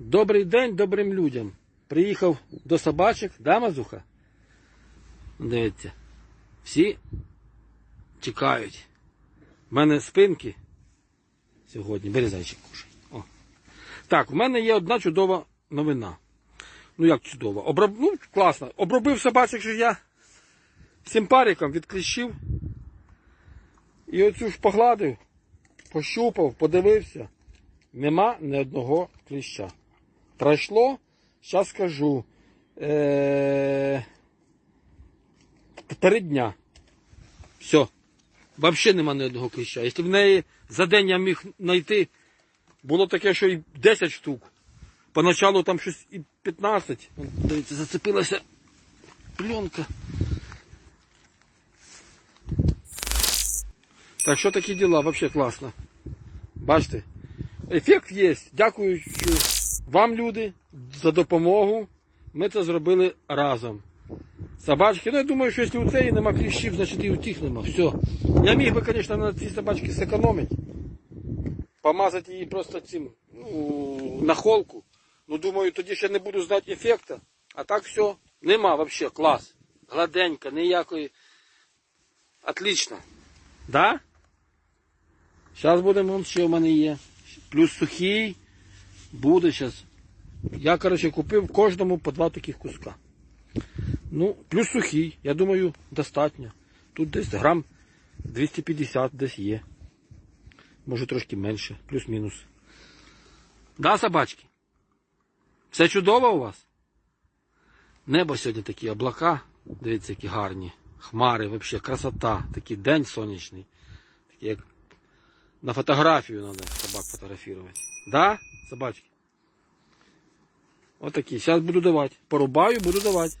Добрий день добрим людям. Приїхав до собачок, да, Мазуха? Дивіться. Всі чекають. У мене спинки сьогодні. Бери зайчик кушай. О. Так, в мене є одна чудова новина. Ну як чудова? Оброб... Ну, класно. Обробив собачок що я всім париком від. І оцю ж погладив, пощупав, подивився. Нема ні одного кліща. Пройшло, зараз скажу. Е... Три дня. Все. Взагалі нема ні одного кліща. Якщо в неї за день я міг знайти, було таке, що і 10 штук. Поначалу там щось і 15. Вон, Дивіться, зацепилася пленка. Так що такі діла, взагалі класно. Бачите? Ефект є. Дякую вам, люди, за допомогу. Ми це зробили разом. Собачки, ну я думаю, що якщо у цієї нема кліщів, значить і у тих нема. Все. Я міг би, звісно, на цій собачці зекономити. Помазати її просто цим ну, на холку. Ну, думаю, тоді ще не буду знати ефекту. А так все. Нема взагалі. Клас. Гладенька, ніякої. Отлично. Да? Зараз будемо, ще в мене є. Плюс сухий. Буде зараз. Я, коротше, купив кожному по два таких куска. Ну, плюс сухий, я думаю, достатньо. Тут десь грам 250 десь є. Може трошки менше, плюс-мінус. Да, собачки? Все чудово у вас? Небо сьогодні такі облака. Дивіться, які гарні. Хмари, взагалі, красота. Такий день сонячний. Такий, як на фотографию надо собак фотографировать. Да, собачки? Вот такие. Сейчас буду давать. Порубаю, буду давати.